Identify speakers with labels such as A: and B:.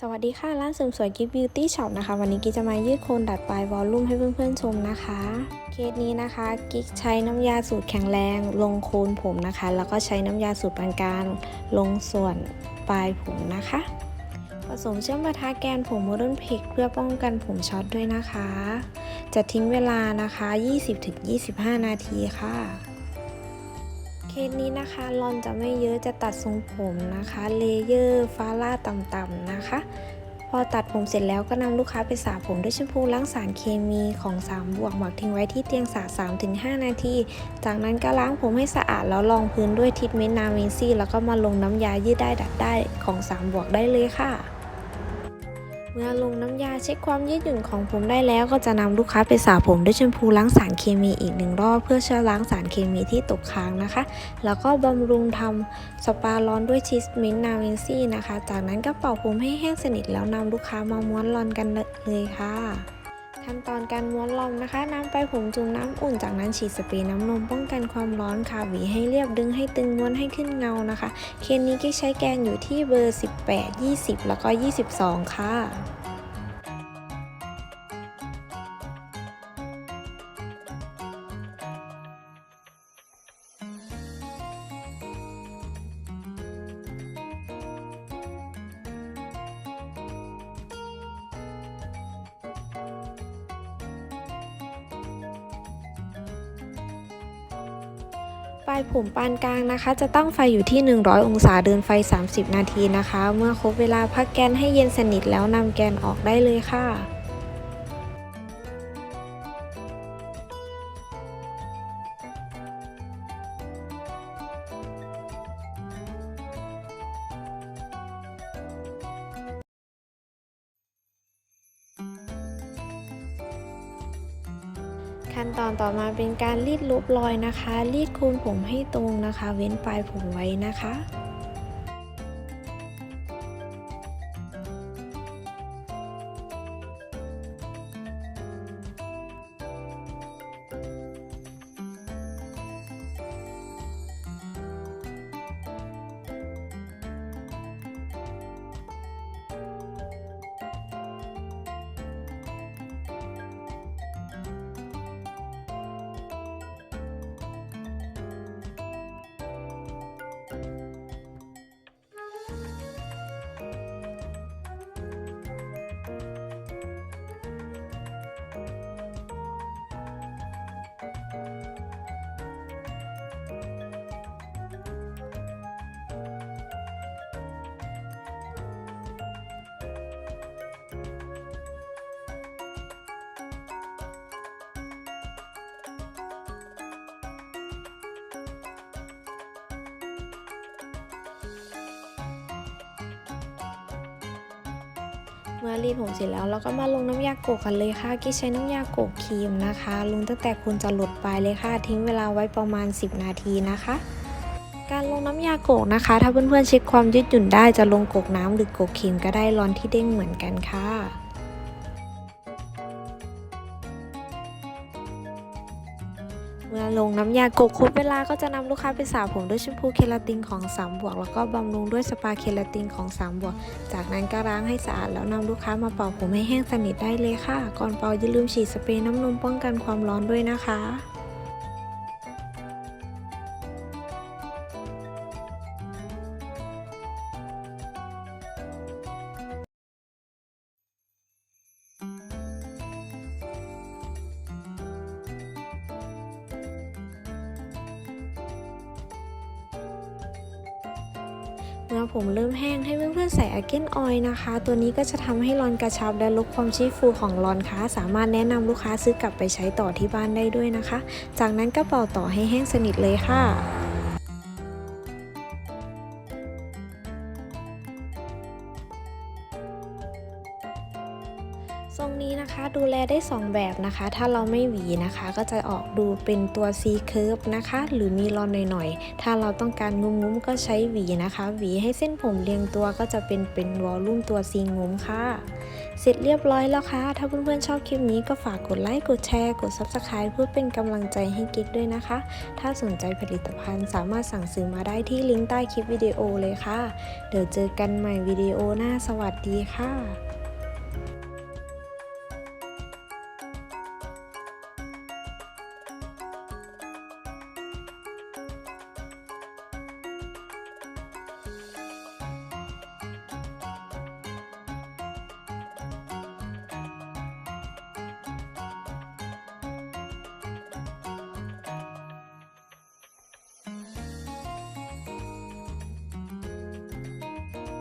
A: สวัสดีค่ะ ร้านเสริมสวยกิฟต์บิวตี้ช็อปนะคะ วันนี้กิ๊กจะมายืดโคนดัดปลายวอลลุ่มให้เพื่อนๆชมนะคะ เคสนี้นะคะ กิ๊กใช้น้ำยาสูตรแข็งแรง ลงโคนผมนะคะ แล้วก็ใช้น้ำยาสูตรปานกลางลงส่วนปลายผมนะคะ ผสมเชื่อมประทาแกนผมโมเดิร์นเพกเพื่อป้องกันผมช็อตด้วยนะคะ จะทิ้งเวลานะคะ 20-25 นาทีค่ะ สนี้นะคะลอนจะไม่เยอะจะตัดทรงผมนะคะ เลเยอร์ฟาล่าต่ำๆนะคะ พอตัดผมเสร็จแล้วก็นำลูกค้าไปสระผมด้วยแชมพูล้างสารเคมีของ 3 บวกหมักทิ้งไว้ที่เตียงสระ3-5 นาที จากนั้นก็ล้างผมให้สะอาดแล้วรองพื้นด้วยทิทเมนต์นาวินซี่แล้วก็มาลงน้ำยายืดได้ดัดได้ของ 3 บวกได้เลยค่ะ เมื่อลงน้ำยาเช็คความยืดหยุ่นของผมได้แล้วก็จะนำลูกค้าไปสระผมด้วยแชมพูล้างสารเคมีอีกหนึ่งรอบเพื่อชะล้างสารเคมีที่ตกค้างนะคะ แล้วก็บำรุงทำสปาร้อนด้วยชีสมินนาวินซี่นะคะ จากนั้นก็เป่าผมให้แห้งสนิทแล้วนำลูกค้ามาม้วนรอนกันเลยค่ะ ขั้นตอนการม้วนลอนนะคะน้ำไปผมจุ่มน้ำอุ่น จากนั้นฉีดสเปรย์น้ำนมป้องกันความร้อนค่ะหวีให้เรียบดึงให้ตึงม้วนให้ขึ้นเงานะคะ เคสนี้กิ๊กใช้แกนอยู่ที่เบอร์ 18 20 แล้วก็ 22 ค่ะ ปลายผมปานกลางนะคะ จะตั้งไฟอยู่ที่ 100 องศาเดินไฟ 30 นาทีนะคะ เมื่อครบเวลาพักแกนให้เย็นสนิทแล้วนำแกนออกได้เลยค่ะ ขั้นตอนต่อมาเป็นการรีดลบรอยนะคะ รีดโคนผมให้ตรงนะคะ เว้นปลายผมไว้นะคะ เมื่อรีดผมเสร็จแล้วเราก็มาลงน้ำยาโกกกันเลยค่ะกี่ใช้น้ำยาโกกครีมนะคะ ลงตั้งแต่คุณจะหลดปลายเลยค่ะ ทิ้งเวลาไว้ประมาณ 10 นาทีนะคะ การลงน้ำยาโกกนะคะ ถ้าเพื่อนๆเช็คความยืดหยุ่นได้จะลงโกกน้ำหรือโกกครีมก็ได้ร้อนที่เด้งเหมือนกันค่ะ เมื่อลงน้ำยาโกกครบเวลาก็จะนำลูกค้าไปสระผมด้วยแชมพูเคลาตินของ3บวก แล้วก็บำรุงด้วยสปาเคลาตินของ3บวก จากนั้นก็ล้างให้สะอาดแล้วนำลูกค้ามาเป่าผมให้แห้งสนิทได้เลยค่ะ ก่อนเป่าอย่าลืมฉีดสเปรย์น้ำนมป้องกันความร้อนด้วยนะคะ เมื่อผมเริ่มแห้งให้เพื่อนๆใส่อาเกนออยนะคะ ตัวนี้ก็จะทำให้รอนกระชับและลดความชี้ฟูของรอนค่ะสามารถแนะนำลูกค้าซื้อกลับไปใช้ต่อที่บ้านได้ด้วยนะคะ จากนั้นก็เป่าต่อให้แห้งสนิทเลยค่ะ ทรงนี้นะคะดูแลได้ 2 แบบนะคะ ถ้าเราไม่หวีนะคะ ก็จะออกดูเป็นตัว C curve นะคะ หรือมีรอนหน่อยๆ ถ้าเราต้องการงุ้มๆก็ใช้หวีนะคะ หวีให้เส้นผมเรียงตัวก็จะเป็นเป็นวอลลุ่มตัว C งุ้มค่ะ เสร็จเรียบร้อยแล้วค่ะ ถ้าเพื่อนๆชอบคลิปนี้ก็ฝากกดไลค์กดแชร์ กด Subscribe เพื่อเป็นกำลังใจให้กิ๊กด้วยนะคะ ถ้าสนใจผลิตภัณฑ์สามารถสั่งซื้อมาได้ที่ลิงก์ใต้คลิปวิดีโอเลยค่ะ เดี๋ยวเจอกันใหม่วิดีโอหน้าสวัสดีค่ะ